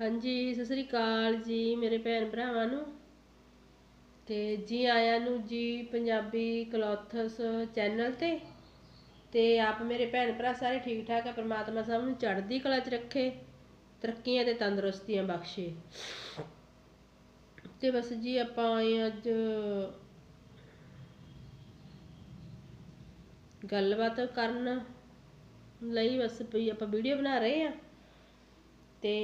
ਹਾਂਜੀ, ਸਤਿ ਸ੍ਰੀ ਅਕਾਲ ਜੀ ਮੇਰੇ ਭੈਣ ਭਰਾਵਾਂ ਨੂੰ। ਤੇ ਜੀ ਆਇਆਂ ਨੂੰ ਜੀ ਪੰਜਾਬੀ ਕਲੋਥਸ ਚੈਨਲ ਤੇ। ਤੇ ਆਪ ਮੇਰੇ ਭੈਣ ਭਰਾ ਸਾਰੇ ਠੀਕ ਠਾਕ ਆ, ਪ੍ਰਮਾਤਮਾ ਸਭ ਨੂੰ ਚੜ੍ਹਦੀ ਕਲਾ 'ਚ ਰੱਖੇ, ਤਰੱਕੀਆਂ ਤੇ ਤੰਦਰੁਸਤੀਆਂ ਬਖਸ਼ੇ। ਤੇ ਬਸ ਜੀ ਆਪਾਂ ਆਏ ਅੱਜ ਗੱਲਬਾਤ ਕਰਨ ਲਈ ਬਸ ਵੀ ਆਪਾਂ ਵੀਡੀਓ ਬਣਾ ਰਹੇ ਆ। ਤੇ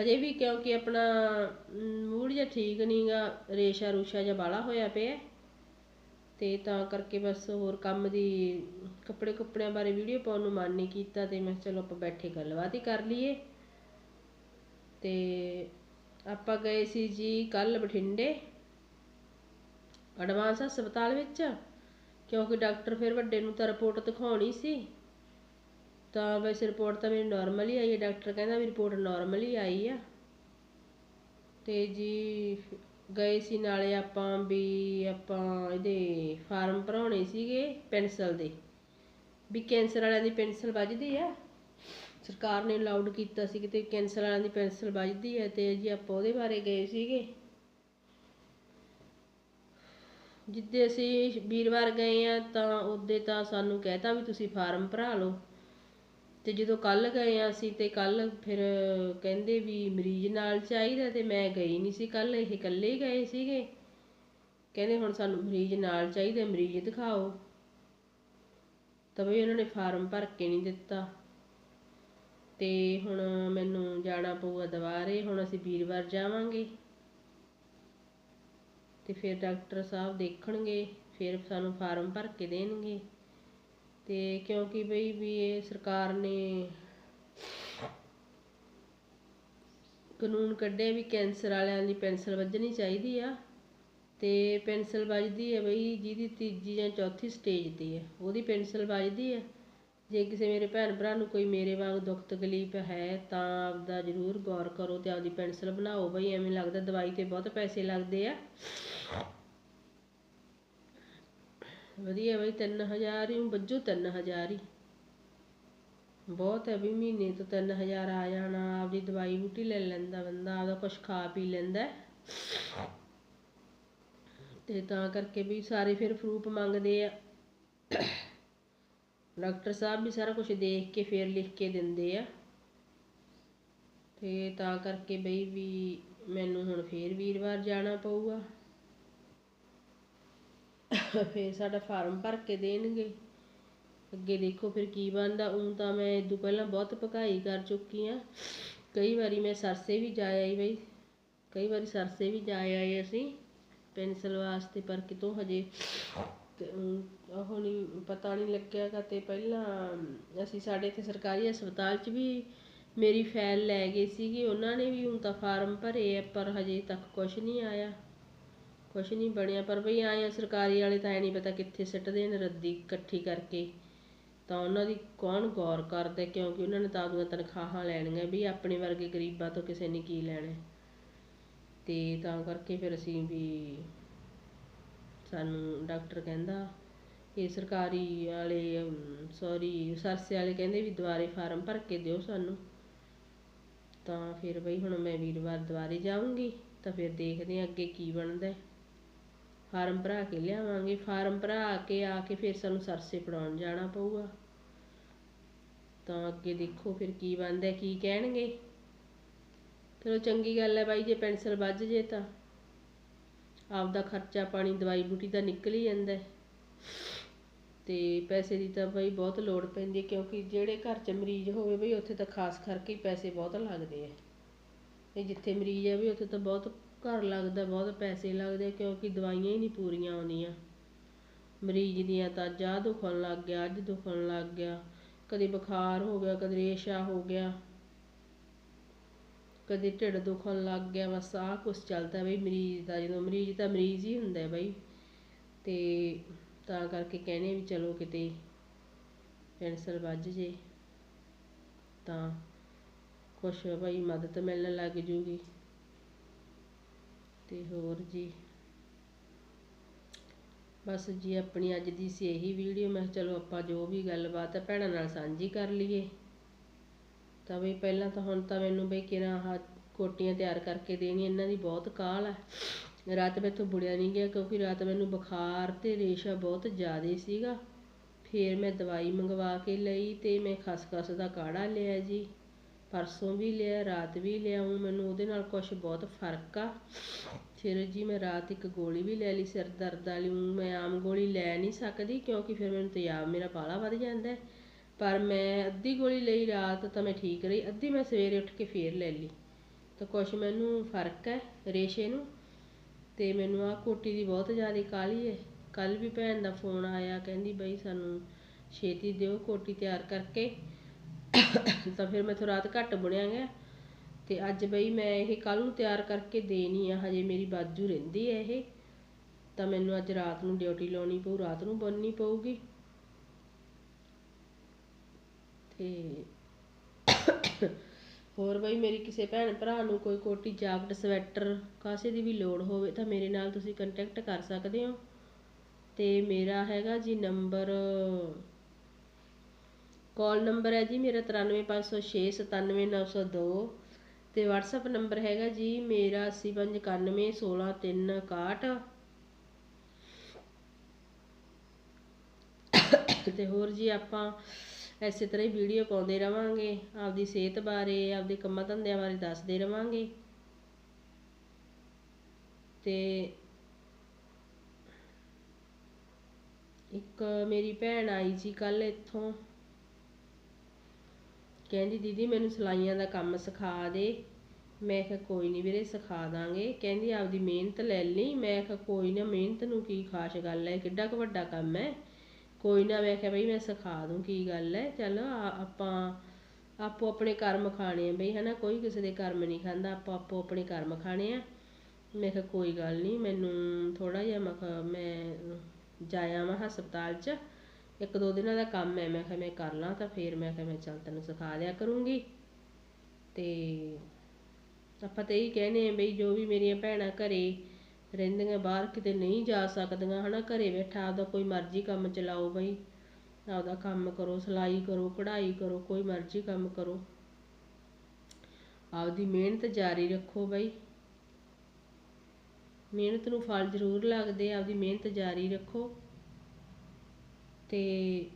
ਹਜੇ ਵੀ ਕਿਉਂਕਿ ਆਪਣਾ ਮੂਡ ਜਿਹਾ ਠੀਕ ਨਹੀਂਗਾ, ਰੇਸ਼ਾ ਰੂਸ਼ਾ ਜਿਹਾ ਬਾਲਾ ਹੋਇਆ ਪਿਆ। ਤੇ ਤਾਂ ਕਰਕੇ ਬਸ ਹੋਰ ਕੰਮ ਦੀ ਕੱਪੜੇ ਕੁੱਪੜਿਆਂ ਬਾਰੇ ਵੀਡੀਓ ਪਾਉਣ ਨੂੰ ਮਨ ਨਹੀਂ ਕੀਤਾ ਤੇ ਮੈਂ ਚਲੋ ਆਪਾਂ ਬੈਠੇ ਗੱਲਬਾਤ ਹੀ ਕਰ ਲਈਏ। ਤੇ ਆਪਾਂ ਗਏ ਸੀ ਜੀ ਕੱਲ ਬਠਿੰਡੇ ਐਡਵਾਂਸ ਹਸਪਤਾਲ ਵਿੱਚ, ਕਿਉਂਕਿ ਡਾਕਟਰ ਫਿਰ ਵੱਡੇ ਨੂੰ ਤਾਂ ਰਿਪੋਰਟ ਦਿਖਾਉਣੀ ਸੀ। ਤਾਂ ਵੈਸੇ ਰਿਪੋਰਟ ਤਾਂ ਮੇਰੀ ਨਾਰਮਲ ਹੀ ਆਈ ਹੈ ਡਾਕਟਰ ਕਹਿੰਦਾ ਵੀ ਰਿਪੋਰਟ ਨਾਰਮਲ ਹੀ ਆਈ ਆ। ਤੇ ਜੀ ਗਏ ਸੀ ਨਾਲੇ ਆਪਾਂ ਵੀ ਆਪਾਂ ਇਹਦੇ ਫਾਰਮ ਭਰਾਉਣੇ ਸੀਗੇ ਪੈਨਸਲ ਦੇ। ਵੀ ਕੈਂਸਰ ਵਾਲਿਆਂ ਦੀ ਪੈਨਸਲ ਵੱਜਦੀ ਆ। ਸਰਕਾਰ ਨੇ ਅਲਾਉਡ ਕੀਤਾ ਸੀ ਕਿਤੇ ਕੈਂਸਰ ਵਾਲਿਆਂ ਦੀ ਪੈਨਸਲ ਵੱਜਦੀ ਹੈ ਤੇ ਜੀ ਆਪਾਂ ਉਹਦੇ ਬਾਰੇ ਗਏ ਸੀਗੇ। ਜਿੱਦੇ ਅਸੀਂ ਵੀਰਵਾਰ ਗਏ ਆ ਤਾਂ ਉਹਦੇ ਤਾਂ ਸਾਨੂੰ ਕਹਿਤਾ ਵੀ ਤੁਸੀਂ ਫਾਰਮ ਭਰਾ ਲਓ। ਅਤੇ ਜਦੋਂ ਕੱਲ੍ਹ ਗਏ ਹਾਂ ਅਸੀਂ ਤੇ ਕੱਲ੍ਹ ਫਿਰ ਕਹਿੰਦੇ ਵੀ ਮਰੀਜ਼ ਨਾਲ ਚਾਹੀਦਾ ਤੇ ਮੈਂ ਗਈ ਨਹੀਂ ਸੀ ਕੱਲ੍ਹ, ਇਹ ਇਕੱਲੇ ਗਏ ਸੀਗੇ। ਕਹਿੰਦੇ ਹੁਣ ਸਾਨੂੰ ਮਰੀਜ਼ ਨਾਲ ਚਾਹੀਦਾ, ਮਰੀਜ਼ ਦਿਖਾਓ। ਤਾਂ ਵੀ ਉਹਨਾਂ ਨੇ ਫਾਰਮ ਭਰ ਕੇ ਨਹੀਂ ਦਿੱਤਾ। ਅਤੇ ਹੁਣ ਮੈਨੂੰ ਜਾਣਾ ਪਊਗਾ ਦੁਬਾਰੇ, ਹੁਣ ਅਸੀਂ ਵੀਰਵਾਰ ਜਾਵਾਂਗੇ। ਅਤੇ ਫਿਰ ਡਾਕਟਰ ਸਾਹਿਬ ਦੇਖਣਗੇ, ਫਿਰ ਸਾਨੂੰ ਫਾਰਮ ਭਰ ਕੇ ਦੇਣਗੇ। ਤੇ ਕਿਉਂਕਿ ਬਈ ਵੀ ਇਹ ਸਰਕਾਰ ਨੇ ਕਾਨੂੰਨ ਕੱਢਿਆ ਵੀ ਕੈਂਸਰ ਵਾਲਿਆਂ ਦੀ ਪੈਨਸਲ ਵੱਜਣੀ ਚਾਹੀਦੀ ਆ ਤੇ ਪੈਨਸਲ ਵੱਜਦੀ ਹੈ ਬਈ ਜਿਹਦੀ ਤੀਜੀ ਜਾਂ ਚੌਥੀ ਸਟੇਜ ਤੇ ਹੈ ਉਹਦੀ ਪੈਨਸਲ ਵੱਜਦੀ ਹੈ ਜੇ ਕਿਸੇ ਮੇਰੇ ਭੈਣ ਭਰਾ ਨੂੰ ਕੋਈ ਮੇਰੇ ਵਾਂਗ ਦੁੱਖ ਤਕਲੀਫ ਹੈ ਤਾਂ ਆਪਦਾ ਜ਼ਰੂਰ ਗੌਰ ਕਰੋ ਤੇ ਆਪਦੀ ਪੈਨਸਲ ਬਣਾਓ। ਬਈ ਐਵੇਂ ਲੱਗਦਾ ਦਵਾਈ ਤੇ ਬਹੁਤ ਪੈਸੇ ਲੱਗਦੇ ਆ। ਵਧੀਆ ਬਈ 3000 ਹੀ ਵੱਜੂ 3000 ਹੀ। ਬਹੁਤ ਹੈ ਵੀ, ਮਹੀਨੇ ਤੋਂ 3000 ਆ ਜਾਣਾ, ਆਪਦੀ ਦਵਾਈ ਬੂਟੀ ਲੈ ਲੈਂਦਾ ਬੰਦਾ, ਆਪਦਾ ਕੁਝ ਖਾ ਪੀ ਲੈਂਦਾ। ਤੇ ਤਾਂ ਕਰਕੇ ਵੀ ਸਾਰੇ ਫਿਰ ਪ੍ਰੂਫ ਮੰਗਦੇ ਆ। ਡਾਕਟਰ ਸਾਹਿਬ ਵੀ ਸਾਰਾ ਕੁਝ ਦੇਖ ਕੇ, ਫਿਰ ਲਿਖ ਕੇ ਦਿੰਦੇ ਆ। ਤੇ ਤਾਂ ਕਰਕੇ ਬਈ ਵੀ, ਮੈਨੂੰ ਹੁਣ ਫੇਰ ਵੀਰਵਾਰ ਜਾਣਾ ਪਊਗਾ। ਫਿਰ ਸਾਡਾ ਫਾਰਮ ਭਰ ਕੇ ਦੇਣਗੇ। ਅੱਗੇ ਦੇਖੋ ਫਿਰ ਕੀ ਬਣਦਾ। ਉਂ ਤਾਂ ਮੈਂ ਇਦੋਂ ਪਹਿਲਾਂ ਬਹੁਤ ਭਕਾਈ ਕਰ ਚੁੱਕੀ ਆ। ਕਈ ਵਾਰੀ ਮੈਂ ਸਰਸੇ ਵੀ ਜਾ ਆਈ ਬਈ। ਕਈ ਵਾਰੀ ਸਰਸੇ ਵੀ ਜਾ ਆਏ ਅਸੀਂ ਪੈਨਸਲ ਵਾਸਤੇ, ਪਰ ਕਿਤੋਂ ਹਜੇ ਉਹ ਨਹੀਂ ਪਤਾ ਨਹੀਂ ਲੱਗਿਆ ਗਾ ਤੇ ਪਹਿਲਾਂ ਅਸੀਂ ਸਾਡੇ ਇੱਥੇ ਸਰਕਾਰੀ ਹਸਪਤਾਲ 'ਚ ਵੀ ਮੇਰੀ ਫਾਈਲ ਲੈ ਗਏ ਸੀਗੀ। ਉਹਨਾਂ ਨੇ ਵੀ ਹੁਣ ਤਾਂ ਫਾਰਮ ਭਰੇ ਆ, ਪਰ ਹਜੇ ਤੱਕ ਕੁਝ ਨਹੀਂ ਆਇਆ। ਕੁਛ ਨਹੀਂ ਬਣਿਆ, ਪਰ ਬਈ ਆਏ ਆ, ਸਰਕਾਰੀ ਵਾਲੇ ਤਾਂ ਐ ਨਹੀਂ ਪਤਾ ਕਿੱਥੇ ਸਿੱਟਦੇ ਨੇ ਰੱਦੀ ਇਕੱਠੀ ਕਰਕੇ। ਤਾਂ ਉਹਨਾਂ ਦੀ ਕੌਣ ਗੌਰ ਕਰਦਾ, ਕਿਉਂਕਿ ਉਹਨਾਂ ਨੇ ਤਾਂ ਆਪਣੀਆਂ ਤਨਖਾਹਾਂ ਲੈਣੀਆਂ ਵੀ ਆਪਣੇ ਵਰਗੇ ਗਰੀਬਾਂ ਤੋਂ ਕਿਸੇ ਨੇ ਕੀ ਲੈਣਾ। ਤੇ ਤਾਂ ਕਰਕੇ ਫਿਰ ਅਸੀਂ ਵੀ ਸਾਨੂੰ ਡਾਕਟਰ ਕਹਿੰਦਾ, ਇਹ ਸਰਕਾਰੀ ਵਾਲੇ ਸੌਰੀ ਸਰਸੇ ਵਾਲੇ ਕਹਿੰਦੇ ਵੀ ਦੁਬਾਰੇ ਫਾਰਮ ਭਰ ਕੇ ਦਿਓ ਸਾਨੂੰ। ਤਾਂ ਫਿਰ ਬਈ ਹੁਣ ਮੈਂ ਵੀਰਵਾਰ ਦੁਬਾਰੇ ਜਾਊਂਗੀ, ਤਾਂ ਫਿਰ ਦੇਖਦੇ ਆ ਅੱਗੇ ਕੀ ਬਣਦਾ। ਫਾਰਮ ਭਰਾ ਕੇ ਲਿਆਵਾਂਗੇ, ਫਾਰਮ ਭਰਾ ਕੇ ਆ ਕੇ ਫਿਰ ਸਾਨੂੰ ਸਰਸੇ ਪੜਾਉਣ ਜਾਣਾ ਪਊਗਾ। ਤਾਂ ਅੱਗੇ ਦੇਖੋ ਫਿਰ ਕੀ ਬਣਦਾ, ਕੀ ਕਹਿਣਗੇ। ਚਲੋ ਚੰਗੀ ਗੱਲ ਹੈ ਬਾਈ, ਜੇ ਪੈਨਸਲ ਵੱਜ ਜੇ ਤਾਂ। ਆਪਦਾ ਖਰਚਾ ਪਾਣੀ, ਦਵਾਈ ਬੂਟੀ ਦਾ ਨਿਕਲ ਹੀ ਜਾਂਦਾ ਤੇ ਪੈਸੇ ਦੀ ਤਾਂ ਬਈ ਬਹੁਤ ਲੋੜ ਪੈਂਦੀ ਕਿਉਂਕਿ ਜਿਹੜੇ ਘਰ 'ਚ ਮਰੀਜ਼ ਹੋਵੇ ਬਈ, ਉੱਥੇ ਤਾਂ ਖਾਸ ਕਰਕੇ ਪੈਸੇ ਬਹੁਤ ਲੱਗਦੇ ਆ ਤੇ ਜਿੱਥੇ ਮਰੀਜ਼ ਆ ਵੀ ਉੱਥੇ ਤਾਂ ਬਹੁਤ ਘਰ ਲੱਗਦਾ, ਬਹੁਤ ਪੈਸੇ ਲੱਗਦੇ ਕਿਉਂਕਿ ਦਵਾਈਆਂ ਹੀ ਨਹੀਂ ਪੂਰੀਆਂ ਆਉਂਦੀਆਂ। ਮਰੀਜ਼ ਦੀਆਂ ਤਾਂ ਜਾ ਦੁਖਣ ਲੱਗ ਗਿਆ, ਅੱਜ ਦੁਖਣ ਲੱਗ ਗਿਆ। ਕਦੇ ਬੁਖਾਰ ਹੋ ਗਿਆ, ਕਦੇ ਰੇਸ਼ਾ ਹੋ ਗਿਆ। ਕਦੇ ਢਿੱਡ ਦੁਖਣ ਲੱਗ ਗਿਆ, ਬਸ ਆਹ ਕੁਛ ਚੱਲਦਾ ਬਈ ਮਰੀਜ਼ ਦਾ, ਜਦੋਂ ਮਰੀਜ਼ ਤਾਂ ਮਰੀਜ਼ ਹੀ ਹੁੰਦਾ ਬਈ। ਤੇ ਤਾਂ ਕਰਕੇ ਕਹਿੰਦੇ ਵੀ ਚਲੋ ਕਿਤੇ ਕੈਂਸਰ ਵੱਜ ਜੇ, ਤਾਂ ਕੁਛ ਬਈ ਮਦਦ ਮਿਲਣ ਲੱਗ ਜੂਗੀ। ਤੇ ਹੋਰ ਜੀ। ਬਸ ਜੀ, ਆਪਣੀ ਅੱਜ ਦੀ ਸੀ ਇਹੀ ਵੀਡੀਓ ਮੈਂ ਚਲੋ ਆਪਾਂ ਜੋ ਵੀ ਗੱਲਬਾਤ ਹੈ, ਭੈਣਾਂ ਨਾਲ ਸਾਂਝੀ ਕਰ ਲਈਏ। ਤਾਂ ਵੀ ਪਹਿਲਾਂ ਤਾਂ ਹੁਣ ਤਾਂ ਮੈਨੂੰ ਬਈ ਕਿਰਾਂ ਆਹ ਕੋਟੀਆਂ ਤਿਆਰ ਕਰਕੇ ਦੇਣੀ ਇਹਨਾਂ ਦੀ ਬਹੁਤ ਕਾਹਲ ਹੈ। ਰਾਤ ਮੈਥੋਂ ਬੁੜਿਆ ਨਹੀਂ ਗਿਆ, ਕਿਉਂਕਿ ਰਾਤ ਮੈਨੂੰ ਬੁਖਾਰ ਤੇ ਰੇਸ਼ਾ ਬਹੁਤ ਜ਼ਿਆਦਾ ਸੀਗਾ। ਫਿਰ ਮੈਂ ਦਵਾਈ ਮੰਗਵਾ ਕੇ ਲਈ ਤੇ ਮੈਂ ਖਸਖਸ ਦਾ ਕਾੜਾ ਲਿਆ ਜੀ। ਪਰਸੋਂ ਵੀ ਲਿਆ, ਰਾਤ ਵੀ ਲਿਆਉਂ ਮੈਨੂੰ ਉਹਦੇ ਨਾਲ ਕੁਝ ਬਹੁਤ ਫ਼ਰਕ ਆ। ਫਿਰ ਜੀ ਮੈਂ ਰਾਤ ਇੱਕ ਗੋਲੀ ਵੀ ਲੈ ਲਈ ਸਿਰ ਦਰਦ ਵਾਲੀ ਊਂ ਮੈਂ ਆਮ ਗੋਲੀ ਲੈ ਨਹੀਂ ਸਕਦੀ ਕਿਉਂਕਿ ਫਿਰ ਮੈਨੂੰ ਤੇਜ਼ਾਬ ਮੇਰਾ ਬਾਹਲਾ ਵੱਧ ਜਾਂਦਾ। ਪਰ ਮੈਂ ਅੱਧੀ ਗੋਲੀ ਲਈ ਰਾਤ ਤਾਂ ਮੈਂ ਠੀਕ ਰਹੀ, ਅੱਧੀ ਮੈਂ ਸਵੇਰੇ ਉੱਠ ਕੇ ਫੇਰ ਲੈ ਲਈ। ਤਾਂ ਕੁਛ ਮੈਨੂੰ ਫ਼ਰਕ ਹੈ ਰੇਸ਼ੇ ਨੂੰ, ਤੇ ਮੈਨੂੰ ਆ ਕੋਟੀ ਦੀ ਬਹੁਤ ਜ਼ਿਆਦਾ ਕਾਹਲੀ ਹੈ। ਕੱਲ ਵੀ ਭੈਣ ਦਾ ਫੋਨ ਆਇਆ, ਕਹਿੰਦੀ ਬਈ ਸਾਨੂੰ ਛੇਤੀ ਦਿਓ ਕੋਟੀ ਤਿਆਰ ਕਰਕੇ। ਤਾਂ ਫਿਰ ਮੈਥੋਂ ਰਾਤ ਘੱਟ ਬੁਣਿਆ ਗਿਆ। ਤੇ ਅੱਜ ਬਈ ਮੈਂ ਇਹ ਕੱਲ ਨੂੰ ਤਿਆਰ ਕਰਕੇ ਦੇਣੀ ਆ, ਹਜੇ ਮੇਰੀ ਬਾਜੂ ਰਹਿੰਦੀ ਹੈ ਇਹ। ਤਾਂ ਮੈਨੂੰ ਅੱਜ ਰਾਤ ਨੂੰ ਡਿਊਟੀ ਲਾਉਣੀ ਪਊ, ਰਾਤ ਨੂੰ ਬੰਨਣੀ ਪਊਗੀ। ਤੇ ਹੋਰ ਬਈ ਮੇਰੀ ਕਿਸੇ ਭੈਣ ਭਰਾ ਨੂੰ ਕੋਈ ਕੋਟੀ ਜਾਕਟ, ਸਵੈਟਰ ਕਾਸੇ ਦੀ ਵੀ ਲੋੜ ਹੋਵੇ ਤਾਂ ਮੇਰੇ ਨਾਲ ਤੁਸੀਂ ਕੰਟੈਕਟ ਕਰ ਸਕਦੇ ਹੋ। ਤੇ ਮੇਰਾ ਹੈਗਾ ਜੀ ਨੰਬਰ ਕਾਲ ਨੰਬਰ ਹੈ ਜੀ ਮੇਰਾ 9350697902 ਤੇ WhatsApp ਨੰਬਰ ਹੈਗਾ ਜੀ ਮੇਰਾ 8591160361 ਤੇ ਹੋਰ ਜੀ ਆਪਾਂ ਇਸੇ ਤਰ੍ਹਾਂ ਹੀ ਵੀਡੀਓ ਪਾਉਂਦੇ ਰਵਾਂਗੇ, ਆਪਦੀ ਸਿਹਤ ਬਾਰੇ, ਆਪਦੇ ਕੰਮਾਂ ਧੰਦਿਆਂ ਬਾਰੇ ਦੱਸਦੇ ਰਵਾਂਗੇ। ਤੇ ਇੱਕ ਮੇਰੀ ਭੈਣ ਆਈ ਸੀ ਕੱਲ ਇੱਥੋਂ। ਕਹਿੰਦੀ, ਦੀਦੀ, ਮੈਨੂੰ ਸਿਲਾਈਆਂ ਦਾ ਕੰਮ ਸਿਖਾ ਦੇ। ਮੈਂ ਕਿਹਾ, ਕੋਈ ਨਹੀਂ ਵੀਰੇ, ਸਿਖਾ ਦਾਂਗੇ। ਕਹਿੰਦੀ, ਆਪਦੀ ਮਿਹਨਤ ਲੈ ਲਈ। ਮੈਂ ਕਿਹਾ, ਕੋਈ ਨਾ, ਮਿਹਨਤ ਨੂੰ ਕੀ ਖਾਸ ਗੱਲ ਹੈ ਕਿੱਡਾ ਕੁ ਵੱਡਾ ਕੰਮ ਹੈ ਕੋਈ ਨਾ, ਮੈਂ ਕਿਹਾ, ਬਈ, ਮੈਂ ਸਿਖਾ ਦੂੰ ਕੀ ਗੱਲ ਹੈ ਚੱਲ ਆਪਾਂ, ਆਪੋ ਆਪਣੇ ਕਰਮ ਖਾਣੇ ਆ ਬਈ, ਹਨਾ? ਕੋਈ ਕਿਸੇ ਦੇ ਕਰਮ ਨਹੀਂ ਖਾਂਦਾ, ਆਪਾਂ ਆਪੋ ਆਪਣੇ ਕਰਮ ਖਾਣੇ ਆ। ਮੈਂ ਕਿਹਾ, ਕੋਈ ਗੱਲ ਨਹੀਂ ਮੈਨੂੰ ਥੋੜਾ ਜਿਹਾ ਮੈਂ ਮੈਂ ਜਾਇਆ ਮੈਂ ਹਸਪਤਾਲ 'ਚ। ਇੱਕ ਦੋ ਦਿਨਾਂ ਦਾ ਕੰਮ ਹੈ, ਮੈਂ ਕਿਹਾ ਮੈਂ ਕਰ ਲਾਂ ਤਾਂ ਫਿਰ ਮੈਂ ਕਿਹਾ ਮੈਂ ਚੱਲ ਤੈਨੂੰ ਸਿਖਾ ਦਿਆ ਕਰੂੰਗੀ। ਤੇ ਆਪਾਂ ਤਾਂ ਇਹੀ ਕਹਿੰਦੇ ਆ ਬਈ ਜੋ ਵੀ ਮੇਰੀਆਂ ਭੈਣਾਂ ਘਰੇ ਰਹਿੰਦੀਆਂ ਬਾਹਰ ਕਿਤੇ ਨਹੀਂ ਜਾ ਸਕਦੀਆਂ ਹਨਾ, ਘਰੇ ਬੈਠਾ ਆਪਦਾ ਕੋਈ ਮਰਜ਼ੀ ਕੰਮ ਚਲਾਓ ਬਈ। ਆਪਦਾ ਕੰਮ ਕਰੋ, ਸਿਲਾਈ ਕਰੋ, ਕਢਾਈ ਕਰੋ, ਕੋਈ ਮਰਜ਼ੀ ਕੰਮ ਕਰੋ। ਆਪਦੀ ਮਿਹਨਤ ਜਾਰੀ ਰੱਖੋ ਬਈ। ਮਿਹਨਤ ਨੂੰ ਫਲ ਜ਼ਰੂਰ ਲੱਗਦੇ ਆਪਦੀ ਮਿਹਨਤ ਜਾਰੀ ਰੱਖੋ। ਅਤੇ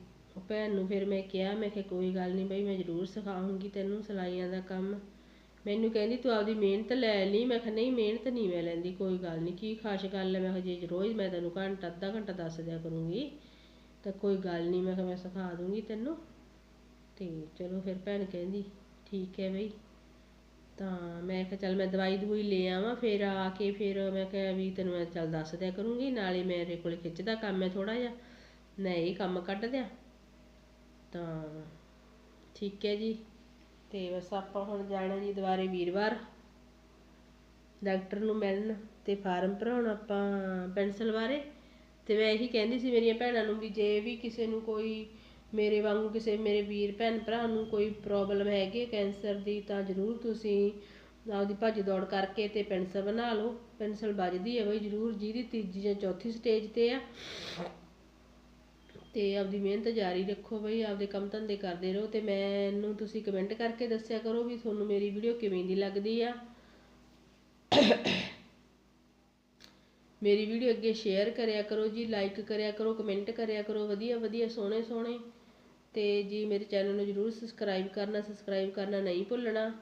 ਭੈਣ ਨੂੰ ਫਿਰ ਮੈਂ ਕਿਹਾ ਮੈਂ ਕਿਹਾ ਕੋਈ ਗੱਲ ਨਹੀਂ ਬਈ ਮੈਂ ਜ਼ਰੂਰ ਸਿਖਾਊਂਗੀ ਤੈਨੂੰ ਸਿਲਾਈਆਂ ਦਾ ਕੰਮ। ਮੈਨੂੰ ਕਹਿੰਦੀ ਤੂੰ ਆਪਦੀ ਮਿਹਨਤ ਲੈ ਲਈ ਮੈਂ ਕਿਹਾ ਨਹੀਂ, ਮਿਹਨਤ ਨਹੀਂ ਮੈਂ ਲੈਂਦੀ, ਕੋਈ ਗੱਲ ਨਹੀਂ ਕੀ ਖਾਸ ਗੱਲ ਹੈ ਮੈਂ ਕਿਹਾ ਜੇ ਰੋਜ਼ ਮੈਂ ਤੈਨੂੰ ਘੰਟਾ, ਅੱਧਾ ਘੰਟਾ ਦੱਸ ਦਿਆ ਕਰੂੰਗੀ, ਤਾਂ ਕੋਈ ਗੱਲ ਨਹੀਂ ਮੈਂ ਕਿਹਾ ਮੈਂ ਸਿਖਾ ਦੂੰਗੀ ਤੈਨੂੰ। ਤੇ ਚਲੋ ਫਿਰ ਭੈਣ ਕਹਿੰਦੀ, ਠੀਕ ਹੈ ਬਈ। ਤਾਂ ਮੈਂ ਕਿਹਾ ਚੱਲ ਮੈਂ ਦਵਾਈ ਦਵਾਈ ਲੈ ਆਵਾਂ, ਫਿਰ ਆ ਕੇ ਫਿਰ ਮੈਂ ਕਿਹਾ ਵੀ ਤੈਨੂੰ ਮੈਂ ਚੱਲ ਦੱਸ ਦਿਆ ਕਰੂੰਗੀ, ਨਾਲੇ ਮੇਰੇ ਕੋਲ ਖਿੱਚ ਦਾ ਕੰਮ ਹੈ ਥੋੜਾ ਜਿਹਾ। ਮੈਂ ਇਹ ਕੰਮ ਕੱਢ ਦਿਆਂ। ਤਾਂ ਠੀਕ ਹੈ ਜੀ। ਤੇ ਬਸ ਆਪਾਂ ਹੁਣ ਜਾਣਾ ਜੀ ਦੁਬਾਰੇ ਵੀਰਵਾਰ। ਡਾਕਟਰ ਨੂੰ ਮਿਲਣ ਤੇ ਫਾਰਮ ਭਰਾਉਣ ਆਪਾਂ ਪੈਨਸਲ ਬਾਰੇ। ਤੇ ਮੈਂ ਇਹੀ ਕਹਿੰਦੀ ਸੀ ਮੇਰੀਆਂ ਭੈਣਾਂ ਨੂੰ ਵੀ ਜੇ ਵੀ ਕਿਸੇ ਨੂੰ ਕੋਈ ਮੇਰੇ ਵਾਂਗੂ ਕਿਸੇ ਮੇਰੇ ਵੀਰ ਭੈਣ ਭਰਾ ਨੂੰ ਕੋਈ ਪ੍ਰੋਬਲਮ ਹੈਗੀ ਕੈਂਸਰ ਦੀ ਤਾਂ ਜ਼ਰੂਰ ਤੁਸੀਂ ਆਪਦੀ ਭੱਜ ਦੌੜ ਕਰਕੇ ਤੇ ਪੈਨਸਲ ਬਣਾ ਲਓ। ਪੈਨਸਲ ਵੱਜਦੀ ਹੈ ਬਈ ਜ਼ਰੂਰ ਜਿਹਦੀ ਤੀਜੀ ਜਾਂ ਚੌਥੀ ਸਟੇਜ ਤੇ ਆ। ਅਤੇ ਆਪਦੀ ਮਿਹਨਤ ਜਾਰੀ ਰੱਖੋ ਬਈ, ਆਪਦੇ ਕੰਮ ਧੰਦੇ ਕਰਦੇ ਰਹੋ ਅਤੇ ਮੈਨੂੰ ਤੁਸੀਂ ਕਮੈਂਟ ਕਰਕੇ ਦੱਸਿਆ ਕਰੋ ਵੀ ਤੁਹਾਨੂੰ ਮੇਰੀ ਵੀਡੀਓ ਕਿਵੇਂ ਦੀ ਲੱਗਦੀ ਆ। ਮੇਰੀ ਵੀਡੀਓ ਅੱਗੇ ਸ਼ੇਅਰ ਕਰਿਆ ਕਰੋ ਜੀ ਲਾਈਕ ਕਰਿਆ ਕਰੋ ਕਮੈਂਟ ਕਰਿਆ ਕਰੋ, ਵਧੀਆ ਵਧੀਆ, ਸੋਹਣੇ ਸੋਹਣੇ। ਤੇ ਜੀ ਮੇਰੇ ਚੈਨਲ ਨੂੰ ਜਰੂਰ ਸਬਸਕ੍ਰਾਈਬ ਕਰਨਾ ਸਬਸਕ੍ਰਾਈਬ ਕਰਨਾ ਨਹੀਂ ਭੁੱਲਣਾ।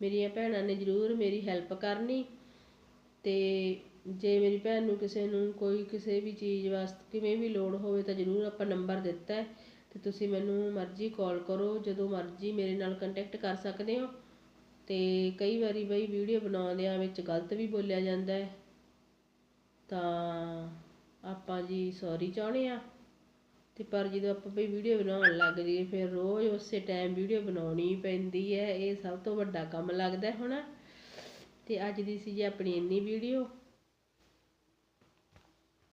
ਮੇਰੀਆਂ ਭੈਣਾਂ ਨੇ ਜਰੂਰ ਮੇਰੀ ਹੈਲਪ ਕਰਨੀ। ਤੇ ਜੇ ਮੇਰੀ ਭੈਣ ਨੂੰ ਕਿਸੇ ਨੂੰ ਕੋਈ ਕਿਸੇ ਵੀ ਚੀਜ਼ ਵਾਸਤੇ ਕਿਵੇਂ ਵੀ ਲੋੜ ਹੋਵੇ ਤਾਂ ਜਰੂਰ ਆਪਾਂ ਨੰਬਰ ਦਿੱਤਾ ਅਤੇ ਤੁਸੀਂ ਮੈਨੂੰ ਮਰਜ਼ੀ ਕਾਲ ਕਰੋ, ਜਦੋਂ ਮਰਜ਼ੀ ਮੇਰੇ ਨਾਲ ਕੰਟੈਕਟ ਕਰ ਸਕਦੇ ਹੋ। ਅਤੇ ਕਈ ਵਾਰੀ ਬਈ ਵੀਡੀਓ ਬਣਾਉਂਦਿਆਂ ਵਿੱਚ ਗਲਤ ਵੀ ਬੋਲਿਆ ਜਾਂਦਾ ਹੈ। ਤਾਂ ਆਪਾਂ ਜੀ ਸੌਰੀ ਚਾਹੁੰਦੇ ਆ ਤੇ ਪਰ ਜਦੋਂ ਆਪਾਂ ਬਈ ਵੀਡੀਓ ਬਣਾਉਣ ਲੱਗ ਜਾਈਏ, ਫਿਰ ਰੋਜ਼ ਉਸੇ ਟਾਈਮ ਵੀਡੀਓ ਬਣਾਉਣੀ ਪੈਂਦੀ ਹੈ। ਇਹ ਸਭ ਤੋਂ ਵੱਡਾ ਕੰਮ ਲੱਗਦਾ ਹੁਣ। ਤੇ ਅੱਜ ਦੀ ਸੀ ਜੀ ਆਪਣੀ ਇੰਨੀ ਵੀਡੀਓ।